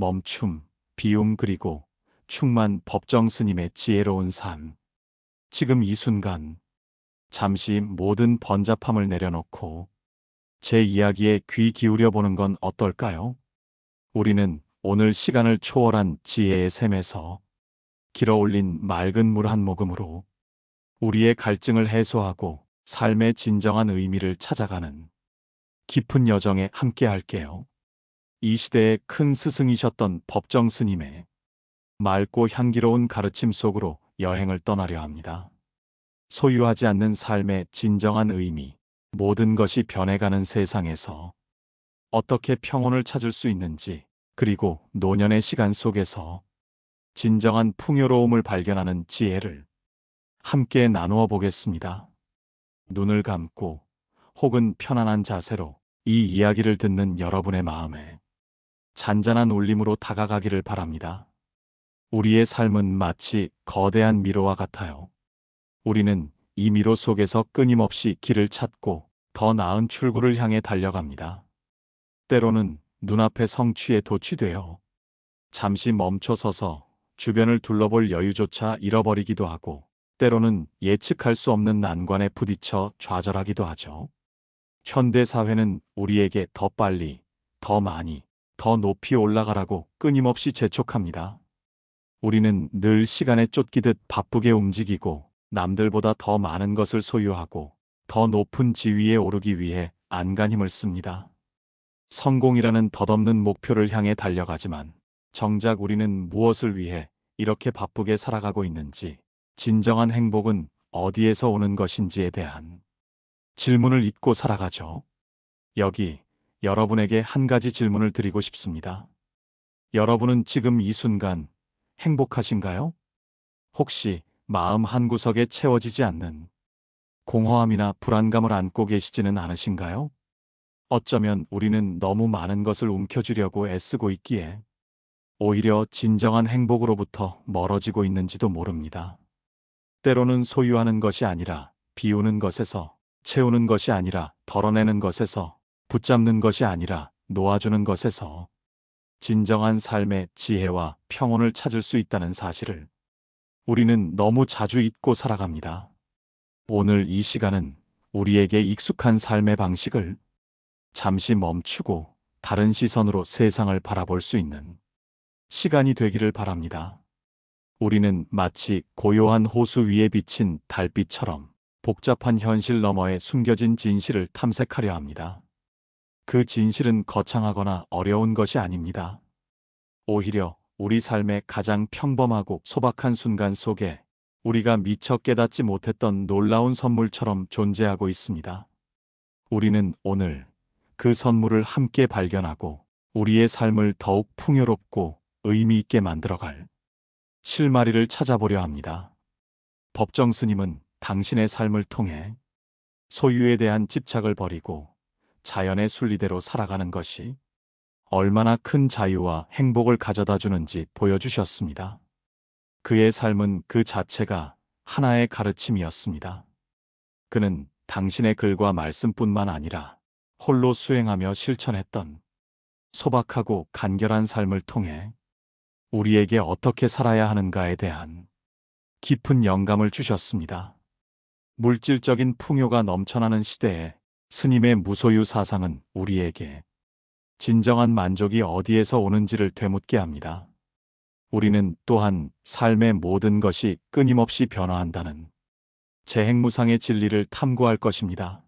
멈춤, 비움 그리고 충만 법정 스님의 지혜로운 삶. 지금 이 순간, 잠시 모든 번잡함을 내려놓고 제 이야기에 귀 기울여 보는 건 어떨까요? 우리는 오늘 시간을 초월한 지혜의 샘에서 길어 올린 맑은 물 한 모금으로 우리의 갈증을 해소하고 삶의 진정한 의미를 찾아가는 깊은 여정에 함께 할게요. 이 시대의 큰 스승이셨던 법정 스님의 맑고 향기로운 가르침 속으로 여행을 떠나려 합니다. 소유하지 않는 삶의 진정한 의미, 모든 것이 변해가는 세상에서 어떻게 평온을 찾을 수 있는지, 그리고 노년의 시간 속에서 진정한 풍요로움을 발견하는 지혜를 함께 나누어 보겠습니다. 눈을 감고 혹은 편안한 자세로 이 이야기를 듣는 여러분의 마음에 잔잔한 울림으로 다가가기를 바랍니다. 우리의 삶은 마치 거대한 미로와 같아요. 우리는 이 미로 속에서 끊임없이 길을 찾고 더 나은 출구를 향해 달려갑니다. 때로는 눈앞의 성취에 도취되어 잠시 멈춰 서서 주변을 둘러볼 여유조차 잃어버리기도 하고 때로는 예측할 수 없는 난관에 부딪혀 좌절하기도 하죠. 현대 사회는 우리에게 더 빨리, 더 많이, 더 높이 올라가라고 끊임없이 재촉합니다. 우리는 늘 시간에 쫓기듯 바쁘게 움직이고 남들보다 더 많은 것을 소유하고 더 높은 지위에 오르기 위해 안간 힘을 씁니다. 성공이라는 덧없는 목표를 향해 달려가지만 정작 우리는 무엇을 위해 이렇게 바쁘게 살아가고 있는지 진정한 행복은 어디에서 오는 것인지에 대한 질문을 잊고 살아가죠. 여기 여러분에게 한 가지 질문을 드리고 싶습니다. 여러분은 지금 이 순간 행복하신가요? 혹시 마음 한구석에 채워지지 않는 공허함이나 불안감을 안고 계시지는 않으신가요? 어쩌면 우리는 너무 많은 것을 움켜쥐려고 애쓰고 있기에 오히려 진정한 행복으로부터 멀어지고 있는지도 모릅니다. 때로는 소유하는 것이 아니라 비우는 것에서, 채우는 것이 아니라 덜어내는 것에서, 붙잡는 것이 아니라 놓아주는 것에서 진정한 삶의 지혜와 평온을 찾을 수 있다는 사실을 우리는 너무 자주 잊고 살아갑니다. 오늘 이 시간은 우리에게 익숙한 삶의 방식을 잠시 멈추고 다른 시선으로 세상을 바라볼 수 있는 시간이 되기를 바랍니다. 우리는 마치 고요한 호수 위에 비친 달빛처럼 복잡한 현실 너머에 숨겨진 진실을 탐색하려 합니다. 그 진실은 거창하거나 어려운 것이 아닙니다. 오히려 우리 삶의 가장 평범하고 소박한 순간 속에 우리가 미처 깨닫지 못했던 놀라운 선물처럼 존재하고 있습니다. 우리는 오늘 그 선물을 함께 발견하고 우리의 삶을 더욱 풍요롭고 의미 있게 만들어갈 실마리를 찾아보려 합니다. 법정 스님은 당신의 삶을 통해 소유에 대한 집착을 버리고 자연의 순리대로 살아가는 것이 얼마나 큰 자유와 행복을 가져다 주는지 보여주셨습니다. 그의 삶은 그 자체가 하나의 가르침이었습니다. 그는 당신의 글과 말씀뿐만 아니라 홀로 수행하며 실천했던 소박하고 간결한 삶을 통해 우리에게 어떻게 살아야 하는가에 대한 깊은 영감을 주셨습니다. 물질적인 풍요가 넘쳐나는 시대에 스님의 무소유 사상은 우리에게 진정한 만족이 어디에서 오는지를 되묻게 합니다. 우리는 또한 삶의 모든 것이 끊임없이 변화한다는 재행무상의 진리를 탐구할 것입니다.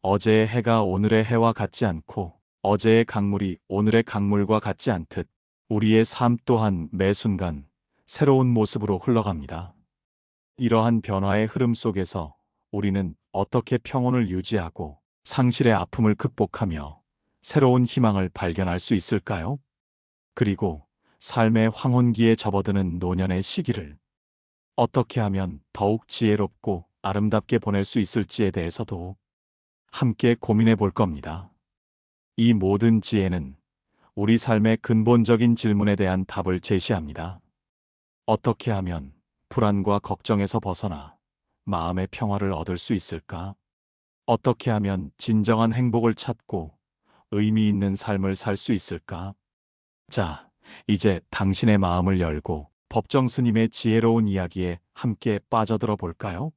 어제의 해가 오늘의 해와 같지 않고 어제의 강물이 오늘의 강물과 같지 않듯 우리의 삶 또한 매 순간 새로운 모습으로 흘러갑니다. 이러한 변화의 흐름 속에서 우리는 어떻게 평온을 유지하고 상실의 아픔을 극복하며 새로운 희망을 발견할 수 있을까요? 그리고 삶의 황혼기에 접어드는 노년의 시기를 어떻게 하면 더욱 지혜롭고 아름답게 보낼 수 있을지에 대해서도 함께 고민해 볼 겁니다. 이 모든 지혜는 우리 삶의 근본적인 질문에 대한 답을 제시합니다. 어떻게 하면 불안과 걱정에서 벗어나 마음의 평화를 얻을 수 있을까? 어떻게 하면 진정한 행복을 찾고 의미 있는 삶을 살 수 있을까? 자, 이제 당신의 마음을 열고 법정 스님의 지혜로운 이야기에 함께 빠져들어 볼까요?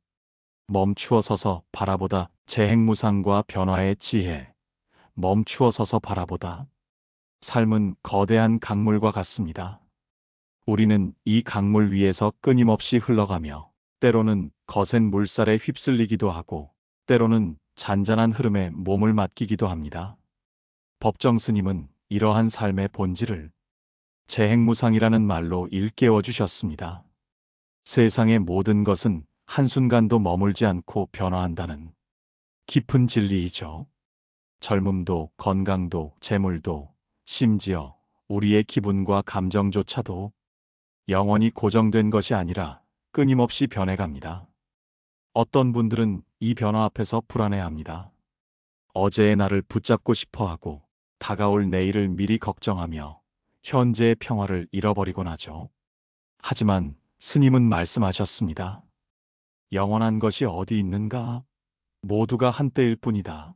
멈추어 서서 바라보다 재행무상과 변화의 지혜. 멈추어 서서 바라보다. 삶은 거대한 강물과 같습니다. 우리는 이 강물 위에서 끊임없이 흘러가며 때로는 거센 물살에 휩쓸리기도 하고 때로는 잔잔한 흐름에 몸을 맡기기도 합니다. 법정 스님은 이러한 삶의 본질을 재행무상이라는 말로 일깨워 주셨습니다. 세상의 모든 것은 한순간도 머물지 않고 변화한다는 깊은 진리이죠. 젊음도 건강도 재물도 심지어 우리의 기분과 감정조차도 영원히 고정된 것이 아니라 끊임없이 변해갑니다. 어떤 분들은 이 변화 앞에서 불안해합니다. 어제의 나를 붙잡고 싶어 하고 다가올 내일을 미리 걱정하며 현재의 평화를 잃어버리곤 하죠. 하지만 스님은 말씀하셨습니다. 영원한 것이 어디 있는가? 모두가 한때일 뿐이다.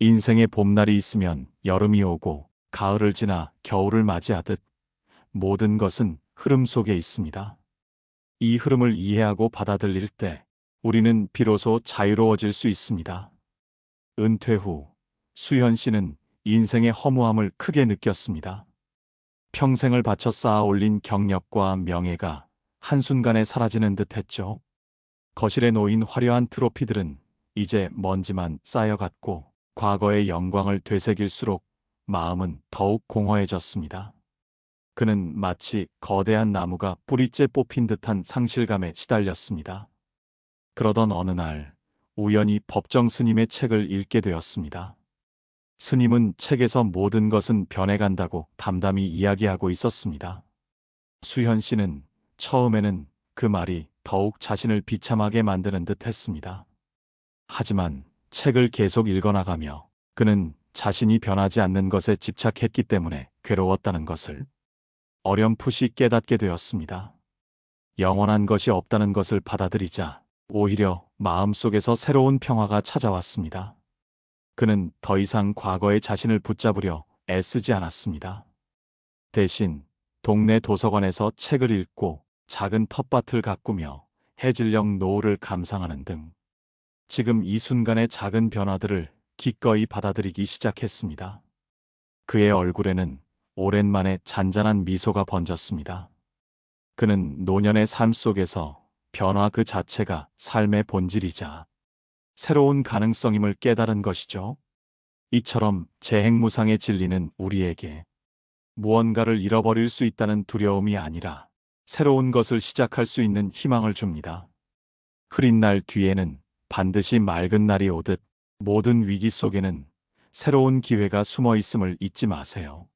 인생의 봄날이 있으면 여름이 오고 가을을 지나 겨울을 맞이하듯 모든 것은 흐름 속에 있습니다. 이 흐름을 이해하고 받아들일 때 우리는 비로소 자유로워질 수 있습니다. 은퇴 후 수현 씨는 인생의 허무함을 크게 느꼈습니다. 평생을 바쳐 쌓아 올린 경력과 명예가 한순간에 사라지는 듯 했죠. 거실에 놓인 화려한 트로피들은 이제 먼지만 쌓여갔고 과거의 영광을 되새길수록 마음은 더욱 공허해졌습니다. 그는 마치 거대한 나무가 뿌리째 뽑힌 듯한 상실감에 시달렸습니다. 그러던 어느 날 우연히 법정 스님의 책을 읽게 되었습니다. 스님은 책에서 모든 것은 변해간다고 담담히 이야기하고 있었습니다. 수현 씨는 처음에는 그 말이 더욱 자신을 비참하게 만드는 듯 했습니다. 하지만 책을 계속 읽어나가며 그는 자신이 변하지 않는 것에 집착했기 때문에 괴로웠다는 것을 어렴풋이 깨닫게 되었습니다. 영원한 것이 없다는 것을 받아들이자 오히려 마음속에서 새로운 평화가 찾아왔습니다. 그는 더 이상 과거의 자신을 붙잡으려 애쓰지 않았습니다. 대신 동네 도서관에서 책을 읽고 작은 텃밭을 가꾸며 해질녘 노을을 감상하는 등 지금 이 순간의 작은 변화들을 기꺼이 받아들이기 시작했습니다. 그의 얼굴에는 오랜만에 잔잔한 미소가 번졌습니다. 그는 노년의 삶 속에서 변화 그 자체가 삶의 본질이자 새로운 가능성임을 깨달은 것이죠. 이처럼 재행무상의 진리는 우리에게 무언가를 잃어버릴 수 있다는 두려움이 아니라 새로운 것을 시작할 수 있는 희망을 줍니다. 흐린 날 뒤에는 반드시 맑은 날이 오듯 모든 위기 속에는 새로운 기회가 숨어 있음을 잊지 마세요.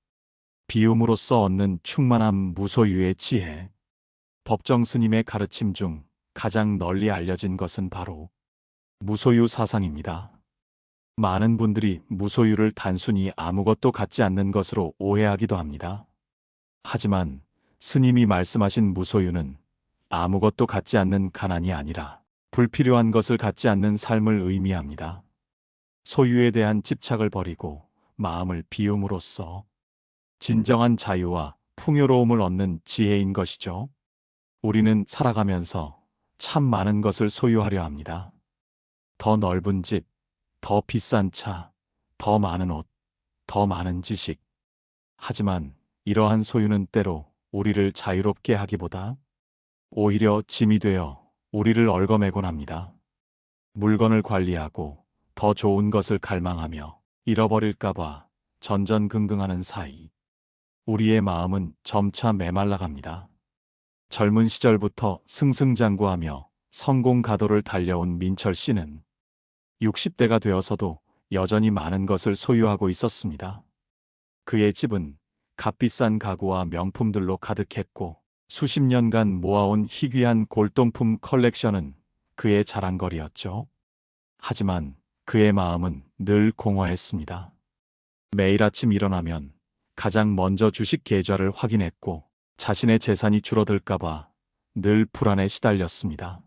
비움으로써 얻는 충만함 무소유의 지혜. 법정 스님의 가르침 중 가장 널리 알려진 것은 바로 무소유 사상입니다. 많은 분들이 무소유를 단순히 아무것도 갖지 않는 것으로 오해하기도 합니다. 하지만 스님이 말씀하신 무소유는 아무것도 갖지 않는 가난이 아니라 불필요한 것을 갖지 않는 삶을 의미합니다. 소유에 대한 집착을 버리고 마음을 비움으로써 진정한 자유와 풍요로움을 얻는 지혜인 것이죠. 우리는 살아가면서 참 많은 것을 소유하려 합니다. 더 넓은 집, 더 비싼 차, 더 많은 옷, 더 많은 지식. 하지만 이러한 소유는 때로 우리를 자유롭게 하기보다 오히려 짐이 되어 우리를 얽어매곤 합니다. 물건을 관리하고 더 좋은 것을 갈망하며 잃어버릴까봐 전전긍긍하는 사이 우리의 마음은 점차 메말라갑니다. 젊은 시절부터 승승장구하며 성공 가도를 달려온 민철 씨는 60대가 되어서도 여전히 많은 것을 소유하고 있었습니다. 그의 집은 값비싼 가구와 명품들로 가득했고 수십 년간 모아온 희귀한 골동품 컬렉션은 그의 자랑거리였죠. 하지만 그의 마음은 늘 공허했습니다. 매일 아침 일어나면 가장 먼저 주식 계좌를 확인했고 자신의 재산이 줄어들까봐 늘 불안에 시달렸습니다.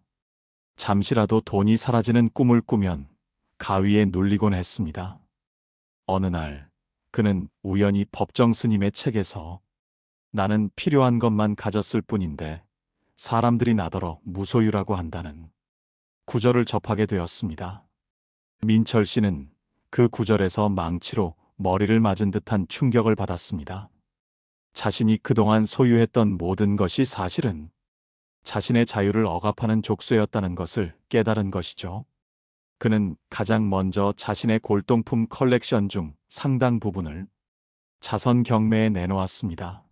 잠시라도 돈이 사라지는 꿈을 꾸면 가위에 눌리곤 했습니다. 어느 날 그는 우연히 법정 스님의 책에서 나는 필요한 것만 가졌을 뿐인데 사람들이 나더러 무소유라고 한다는 구절을 접하게 되었습니다. 민철 씨는 그 구절에서 망치로 머리를 맞은 듯한 충격을 받았습니다. 자신이 그동안 소유했던 모든 것이 사실은 자신의 자유를 억압하는 족쇄였다는 것을 깨달은 것이죠. 그는 가장 먼저 자신의 골동품 컬렉션 중 상당 부분을 자선 경매에 내놓았습니다.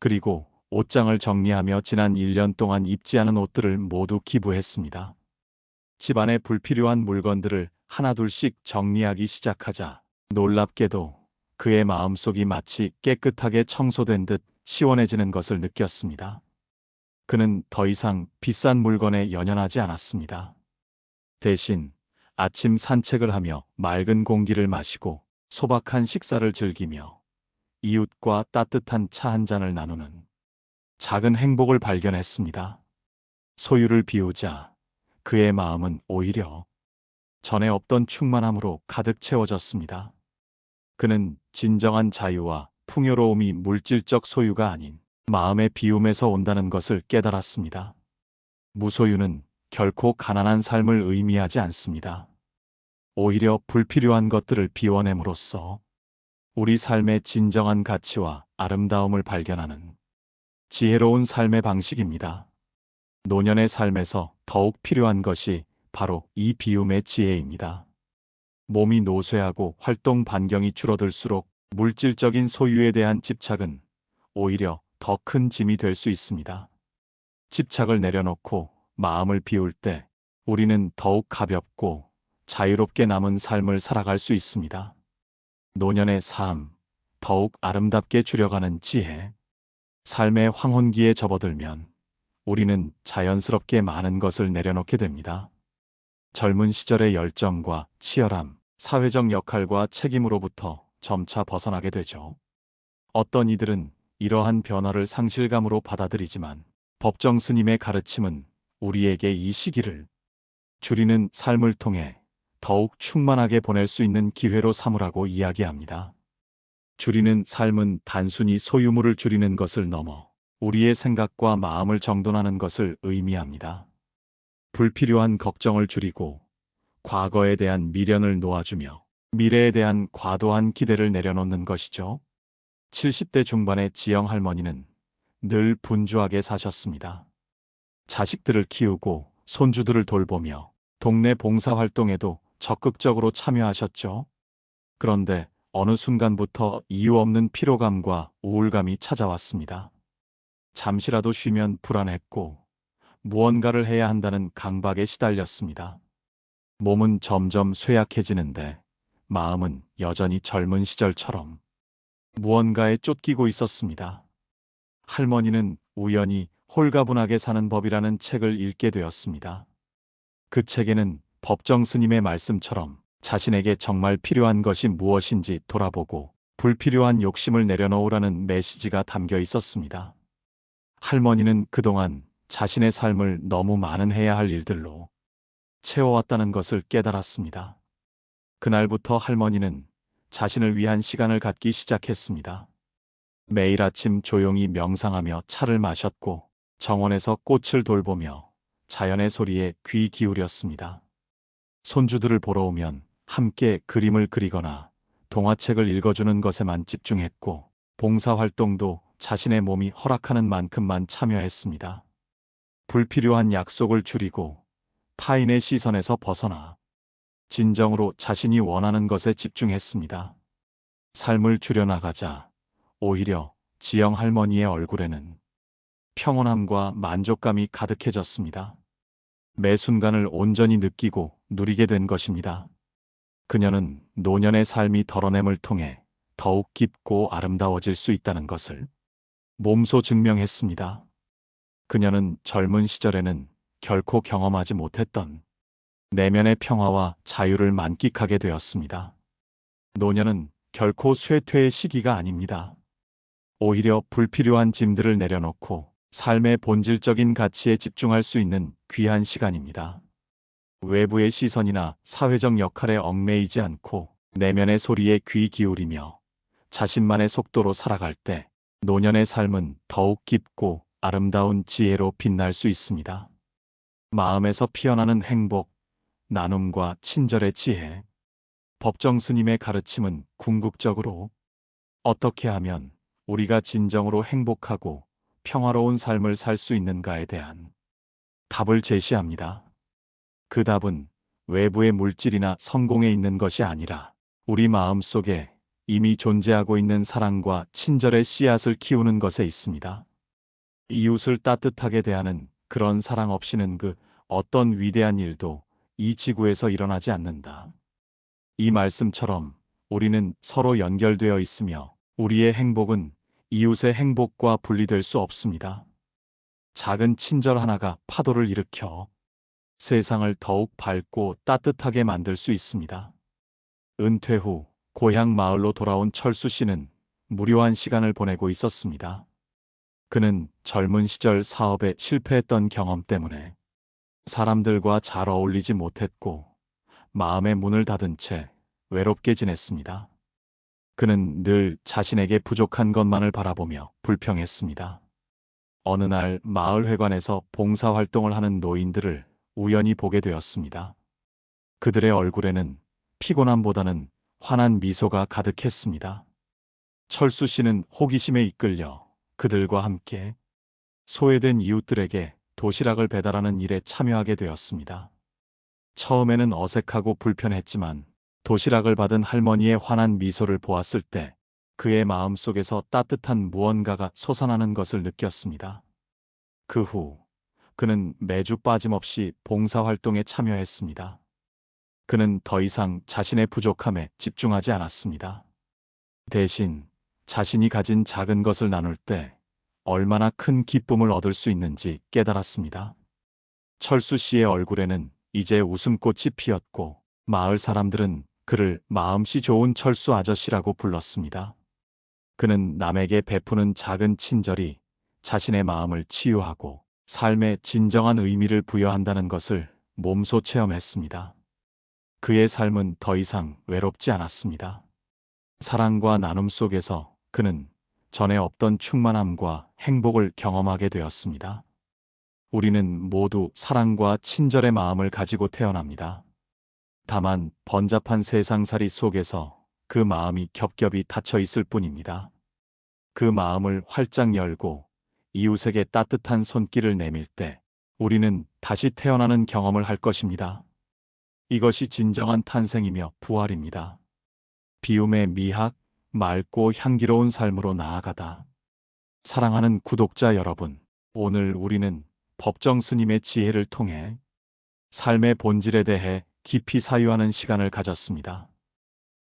그리고 옷장을 정리하며 지난 1년 동안 입지 않은 옷들을 모두 기부했습니다. 집안에 불필요한 물건들을 하나둘씩 정리하기 시작하자 놀랍게도 그의 마음속이 마치 깨끗하게 청소된 듯 시원해지는 것을 느꼈습니다. 그는 더 이상 비싼 물건에 연연하지 않았습니다. 대신 아침 산책을 하며 맑은 공기를 마시고 소박한 식사를 즐기며 이웃과 따뜻한 차 한 잔을 나누는 작은 행복을 발견했습니다. 소유를 비우자 그의 마음은 오히려 전에 없던 충만함으로 가득 채워졌습니다. 그는 진정한 자유와 풍요로움이 물질적 소유가 아닌 마음의 비움에서 온다는 것을 깨달았습니다. 무소유는 결코 가난한 삶을 의미하지 않습니다. 오히려 불필요한 것들을 비워냄으로써 우리 삶의 진정한 가치와 아름다움을 발견하는 지혜로운 삶의 방식입니다. 노년의 삶에서 더욱 필요한 것이 바로 이 비움의 지혜입니다. 몸이 노쇠하고 활동 반경이 줄어들수록 물질적인 소유에 대한 집착은 오히려 더 큰 짐이 될 수 있습니다. 집착을 내려놓고 마음을 비울 때 우리는 더욱 가볍고 자유롭게 남은 삶을 살아갈 수 있습니다. 노년의 삶, 더욱 아름답게 줄여가는 지혜. 삶의 황혼기에 접어들면 우리는 자연스럽게 많은 것을 내려놓게 됩니다. 젊은 시절의 열정과 치열함, 사회적 역할과 책임으로부터 점차 벗어나게 되죠. 어떤 이들은 이러한 변화를 상실감으로 받아들이지만 법정 스님의 가르침은 우리에게 이 시기를 줄이는 삶을 통해 더욱 충만하게 보낼 수 있는 기회로 삼으라고 이야기합니다. 줄이는 삶은 단순히 소유물을 줄이는 것을 넘어 우리의 생각과 마음을 정돈하는 것을 의미합니다. 불필요한 걱정을 줄이고 과거에 대한 미련을 놓아주며 미래에 대한 과도한 기대를 내려놓는 것이죠. 70대 중반의 지영 할머니는 늘 분주하게 사셨습니다. 자식들을 키우고 손주들을 돌보며 동네 봉사활동에도 적극적으로 참여하셨죠. 그런데 어느 순간부터 이유 없는 피로감과 우울감이 찾아왔습니다. 잠시라도 쉬면 불안했고 무언가를 해야 한다는 강박에 시달렸습니다. 몸은 점점 쇠약해지는데 마음은 여전히 젊은 시절처럼 무언가에 쫓기고 있었습니다. 할머니는 우연히 홀가분하게 사는 법이라는 책을 읽게 되었습니다. 그 책에는 법정 스님의 말씀처럼 자신에게 정말 필요한 것이 무엇인지 돌아보고 불필요한 욕심을 내려놓으라는 메시지가 담겨 있었습니다. 할머니는 그동안 자신의 삶을 너무 많은 해야 할 일들로 채워왔다는 것을 깨달았습니다. 그날부터 할머니는 자신을 위한 시간을 갖기 시작했습니다. 매일 아침 조용히 명상하며 차를 마셨고 정원에서 꽃을 돌보며 자연의 소리에 귀 기울였습니다. 손주들을 보러 오면 함께 그림을 그리거나 동화책을 읽어주는 것에만 집중했고 봉사활동도 자신의 몸이 허락하는 만큼만 참여했습니다. 불필요한 약속을 줄이고 타인의 시선에서 벗어나 진정으로 자신이 원하는 것에 집중했습니다. 삶을 줄여나가자 오히려 지영 할머니의 얼굴에는 평온함과 만족감이 가득해졌습니다. 매 순간을 온전히 느끼고 누리게 된 것입니다. 그녀는 노년의 삶이 덜어냄을 통해 더욱 깊고 아름다워질 수 있다는 것을 몸소 증명했습니다. 그녀는 젊은 시절에는 결코 경험하지 못했던 내면의 평화와 자유를 만끽하게 되었습니다. 노년은 결코 쇠퇴의 시기가 아닙니다. 오히려 불필요한 짐들을 내려놓고 삶의 본질적인 가치에 집중할 수 있는 귀한 시간입니다. 외부의 시선이나 사회적 역할에 얽매이지 않고 내면의 소리에 귀 기울이며 자신만의 속도로 살아갈 때 노년의 삶은 더욱 깊고 아름다운 지혜로 빛날 수 있습니다. 마음에서 피어나는 행복, 나눔과 친절의 지혜. 법정 스님의 가르침은 궁극적으로 어떻게 하면 우리가 진정으로 행복하고 평화로운 삶을 살 수 있는가에 대한 답을 제시합니다. 그 답은 외부의 물질이나 성공에 있는 것이 아니라 우리 마음 속에 이미 존재하고 있는 사랑과 친절의 씨앗을 키우는 것에 있습니다. 이웃을 따뜻하게 대하는 그런 사랑 없이는 그 어떤 위대한 일도 이 지구에서 일어나지 않는다. 이 말씀처럼 우리는 서로 연결되어 있으며 우리의 행복은 이웃의 행복과 분리될 수 없습니다. 작은 친절 하나가 파도를 일으켜 세상을 더욱 밝고 따뜻하게 만들 수 있습니다. 은퇴 후 고향 마을로 돌아온 철수 씨는 무료한 시간을 보내고 있었습니다. 그는 젊은 시절 사업에 실패했던 경험 때문에 사람들과 잘 어울리지 못했고 마음의 문을 닫은 채 외롭게 지냈습니다. 그는 늘 자신에게 부족한 것만을 바라보며 불평했습니다. 어느 날 마을 회관에서 봉사 활동을 하는 노인들을 우연히 보게 되었습니다. 그들의 얼굴에는 피곤함보다는 환한 미소가 가득했습니다. 철수 씨는 호기심에 이끌려 그들과 함께 소외된 이웃들에게 도시락을 배달하는 일에 참여하게 되었습니다. 처음에는 어색하고 불편했지만 도시락을 받은 할머니의 환한 미소를 보았을 때 그의 마음 속에서 따뜻한 무언가가 솟아나는 것을 느꼈습니다. 그 후 그는 매주 빠짐없이 봉사활동에 참여했습니다. 그는 더 이상 자신의 부족함에 집중하지 않았습니다. 대신 자신이 가진 작은 것을 나눌 때 얼마나 큰 기쁨을 얻을 수 있는지 깨달았습니다. 철수 씨의 얼굴에는 이제 웃음꽃이 피었고 마을 사람들은 그를 마음씨 좋은 철수 아저씨라고 불렀습니다. 그는 남에게 베푸는 작은 친절이 자신의 마음을 치유하고 삶에 진정한 의미를 부여한다는 것을 몸소 체험했습니다. 그의 삶은 더 이상 외롭지 않았습니다. 사랑과 나눔 속에서 그는 전에 없던 충만함과 행복을 경험하게 되었습니다. 우리는 모두 사랑과 친절의 마음을 가지고 태어납니다. 다만 번잡한 세상살이 속에서 그 마음이 겹겹이 닫혀 있을 뿐입니다. 그 마음을 활짝 열고 이웃에게 따뜻한 손길을 내밀 때 우리는 다시 태어나는 경험을 할 것입니다. 이것이 진정한 탄생이며 부활입니다. 비움의 미학, 맑고 향기로운 삶으로 나아가다. 사랑하는 구독자 여러분, 오늘 우리는 법정 스님의 지혜를 통해 삶의 본질에 대해 깊이 사유하는 시간을 가졌습니다.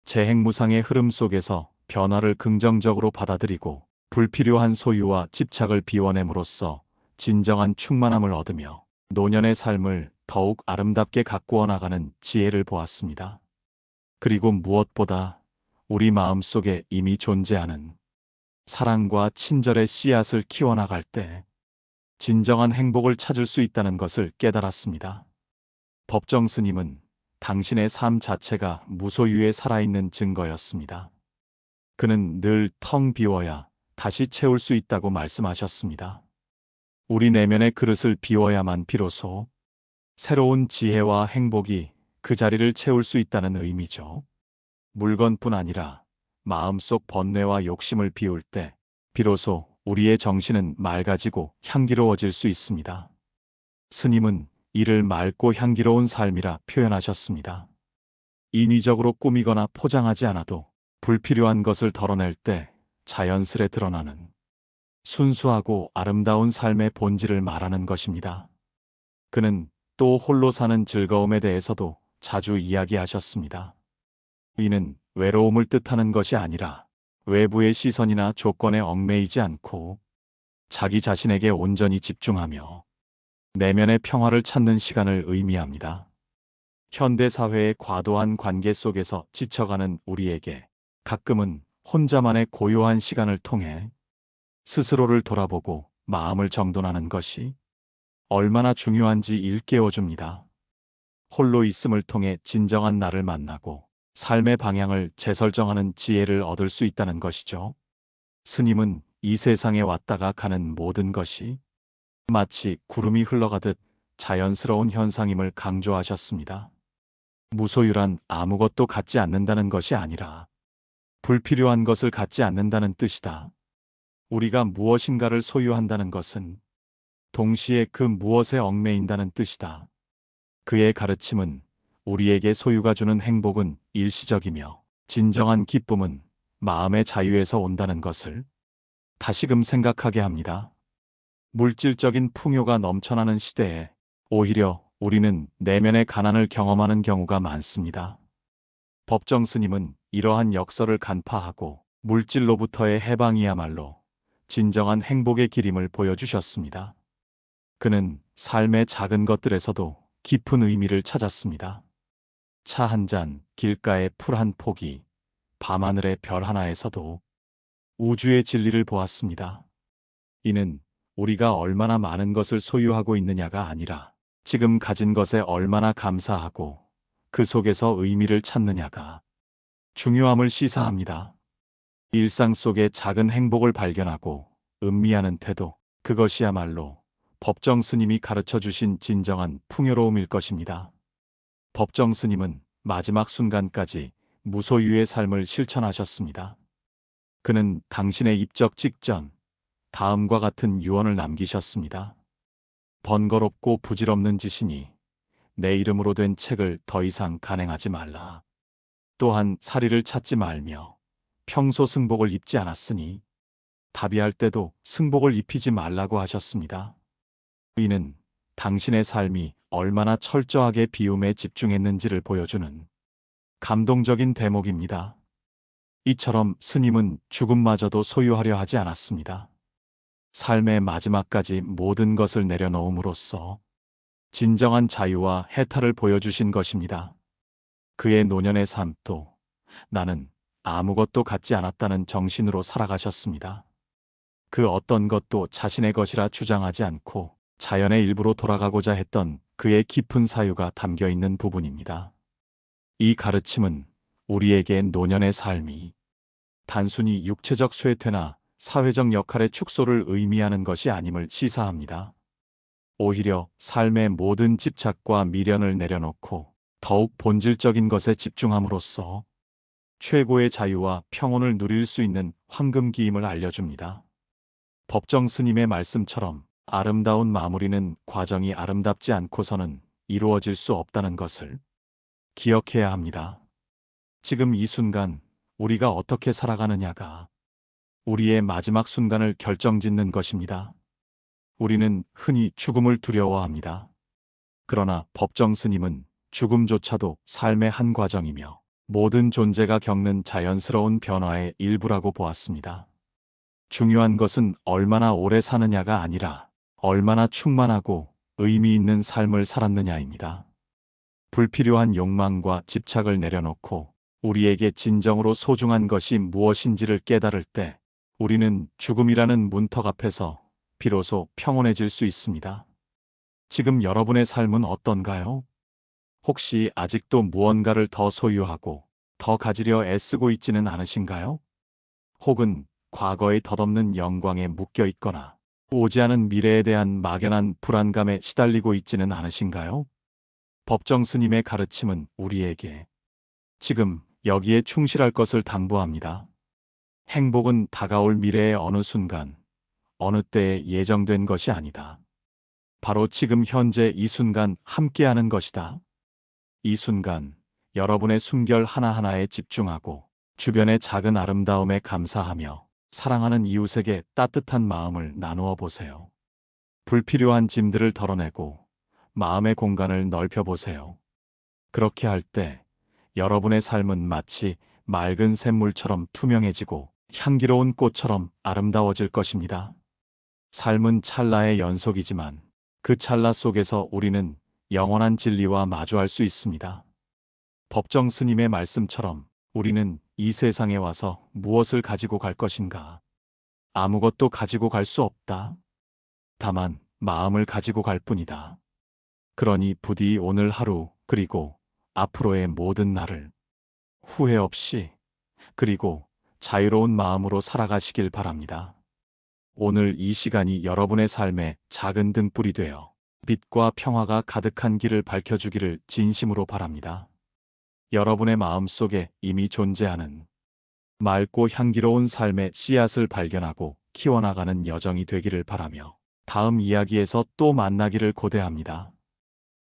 재행무상의 흐름 속에서 변화를 긍정적으로 받아들이고 불필요한 소유와 집착을 비워냄으로써 진정한 충만함을 얻으며 노년의 삶을 더욱 아름답게 가꾸어 나가는 지혜를 보았습니다. 그리고 무엇보다 우리 마음 속에 이미 존재하는 사랑과 친절의 씨앗을 키워나갈 때 진정한 행복을 찾을 수 있다는 것을 깨달았습니다. 법정 스님은 당신의 삶 자체가 무소유에 살아있는 증거였습니다. 그는 늘 텅 비워야 다시 채울 수 있다고 말씀하셨습니다. 우리 내면의 그릇을 비워야만 비로소 새로운 지혜와 행복이 그 자리를 채울 수 있다는 의미죠. 물건뿐 아니라 마음속 번뇌와 욕심을 비울 때 비로소 우리의 정신은 맑아지고 향기로워질 수 있습니다. 스님은 이를 맑고 향기로운 삶이라 표현하셨습니다. 인위적으로 꾸미거나 포장하지 않아도 불필요한 것을 덜어낼 때 자연스레 드러나는 순수하고 아름다운 삶의 본질을 말하는 것입니다. 그는 또 홀로 사는 즐거움에 대해서도 자주 이야기하셨습니다. 이는 외로움을 뜻하는 것이 아니라 외부의 시선이나 조건에 얽매이지 않고 자기 자신에게 온전히 집중하며 내면의 평화를 찾는 시간을 의미합니다. 현대 사회의 과도한 관계 속에서 지쳐가는 우리에게 가끔은 혼자만의 고요한 시간을 통해 스스로를 돌아보고 마음을 정돈하는 것이 얼마나 중요한지 일깨워줍니다. 홀로 있음을 통해 진정한 나를 만나고 삶의 방향을 재설정하는 지혜를 얻을 수 있다는 것이죠. 스님은 이 세상에 왔다가 가는 모든 것이 마치 구름이 흘러가듯 자연스러운 현상임을 강조하셨습니다. 무소유란 아무것도 갖지 않는다는 것이 아니라 불필요한 것을 갖지 않는다는 뜻이다. 우리가 무엇인가를 소유한다는 것은 동시에 그 무엇에 얽매인다는 뜻이다. 그의 가르침은 우리에게 소유가 주는 행복은 일시적이며 진정한 기쁨은 마음의 자유에서 온다는 것을 다시금 생각하게 합니다. 물질적인 풍요가 넘쳐나는 시대에 오히려 우리는 내면의 가난을 경험하는 경우가 많습니다. 법정 스님은 이러한 역설을 간파하고 물질로부터의 해방이야말로 진정한 행복의 길임을 보여주셨습니다. 그는 삶의 작은 것들에서도 깊은 의미를 찾았습니다. 차 한 잔, 길가의 풀 한 포기, 밤하늘의 별 하나에서도 우주의 진리를 보았습니다. 이는 우리가 얼마나 많은 것을 소유하고 있느냐가 아니라 지금 가진 것에 얼마나 감사하고 그 속에서 의미를 찾느냐가 중요함을 시사합니다. 일상 속의 작은 행복을 발견하고 음미하는 태도, 그것이야말로 법정 스님이 가르쳐 주신 진정한 풍요로움일 것입니다. 법정 스님은 마지막 순간까지 무소유의 삶을 실천하셨습니다. 그는 당신의 입적 직전 다음과 같은 유언을 남기셨습니다. 번거롭고 부질없는 짓이니 내 이름으로 된 책을 더 이상 간행하지 말라. 또한 사리를 찾지 말며 평소 승복을 입지 않았으니 답이할 때도 승복을 입히지 말라고 하셨습니다. 이는 당신의 삶이 얼마나 철저하게 비움에 집중했는지를 보여주는 감동적인 대목입니다. 이처럼 스님은 죽음마저도 소유하려 하지 않았습니다. 삶의 마지막까지 모든 것을 내려놓음으로써 진정한 자유와 해탈을 보여주신 것입니다. 그의 노년의 삶도 나는 아무것도 갖지 않았다는 정신으로 살아가셨습니다. 그 어떤 것도 자신의 것이라 주장하지 않고 자연의 일부로 돌아가고자 했던 그의 깊은 사유가 담겨 있는 부분입니다. 이 가르침은 우리에게 노년의 삶이 단순히 육체적 쇠퇴나 사회적 역할의 축소를 의미하는 것이 아님을 시사합니다. 오히려 삶의 모든 집착과 미련을 내려놓고 더욱 본질적인 것에 집중함으로써 최고의 자유와 평온을 누릴 수 있는 황금기임을 알려줍니다. 법정 스님의 말씀처럼 아름다운 마무리는 과정이 아름답지 않고서는 이루어질 수 없다는 것을 기억해야 합니다. 지금 이 순간 우리가 어떻게 살아가느냐가 우리의 마지막 순간을 결정짓는 것입니다. 우리는 흔히 죽음을 두려워합니다. 그러나 법정 스님은 죽음조차도 삶의 한 과정이며 모든 존재가 겪는 자연스러운 변화의 일부라고 보았습니다. 중요한 것은 얼마나 오래 사느냐가 아니라 얼마나 충만하고 의미 있는 삶을 살았느냐입니다. 불필요한 욕망과 집착을 내려놓고 우리에게 진정으로 소중한 것이 무엇인지를 깨달을 때 우리는 죽음이라는 문턱 앞에서 비로소 평온해질 수 있습니다. 지금 여러분의 삶은 어떤가요? 혹시 아직도 무언가를 더 소유하고 더 가지려 애쓰고 있지는 않으신가요? 혹은 과거의 덧없는 영광에 묶여 있거나 오지 않은 미래에 대한 막연한 불안감에 시달리고 있지는 않으신가요? 법정 스님의 가르침은 우리에게 지금 여기에 충실할 것을 당부합니다. 행복은 다가올 미래의 어느 순간, 어느 때에 예정된 것이 아니다. 바로 지금 현재 이 순간 함께하는 것이다. 이 순간 여러분의 숨결 하나하나에 집중하고 주변의 작은 아름다움에 감사하며 사랑하는 이웃에게 따뜻한 마음을 나누어 보세요. 불필요한 짐들을 덜어내고 마음의 공간을 넓혀 보세요. 그렇게 할 때 여러분의 삶은 마치 맑은 샘물처럼 투명해지고 향기로운 꽃처럼 아름다워질 것입니다. 삶은 찰나의 연속이지만 그 찰나 속에서 우리는 영원한 진리와 마주할 수 있습니다. 법정 스님의 말씀처럼 우리는 이 세상에 와서 무엇을 가지고 갈 것인가? 아무것도 가지고 갈 수 없다. 다만 마음을 가지고 갈 뿐이다. 그러니 부디 오늘 하루 그리고 앞으로의 모든 날을 후회 없이 그리고 자유로운 마음으로 살아가시길 바랍니다. 오늘 이 시간이 여러분의 삶에 작은 등불이 되어 빛과 평화가 가득한 길을 밝혀주기를 진심으로 바랍니다. 여러분의 마음 속에 이미 존재하는 맑고 향기로운 삶의 씨앗을 발견하고 키워나가는 여정이 되기를 바라며 다음 이야기에서 또 만나기를 고대합니다.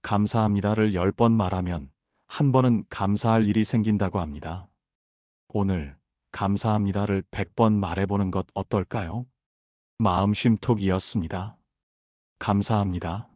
감사합니다를 열번 말하면 한 번은 감사할 일이 생긴다고 합니다. 오늘 감사합니다를 100번 말해보는 것 어떨까요? 마음 쉼톡이었습니다. 감사합니다.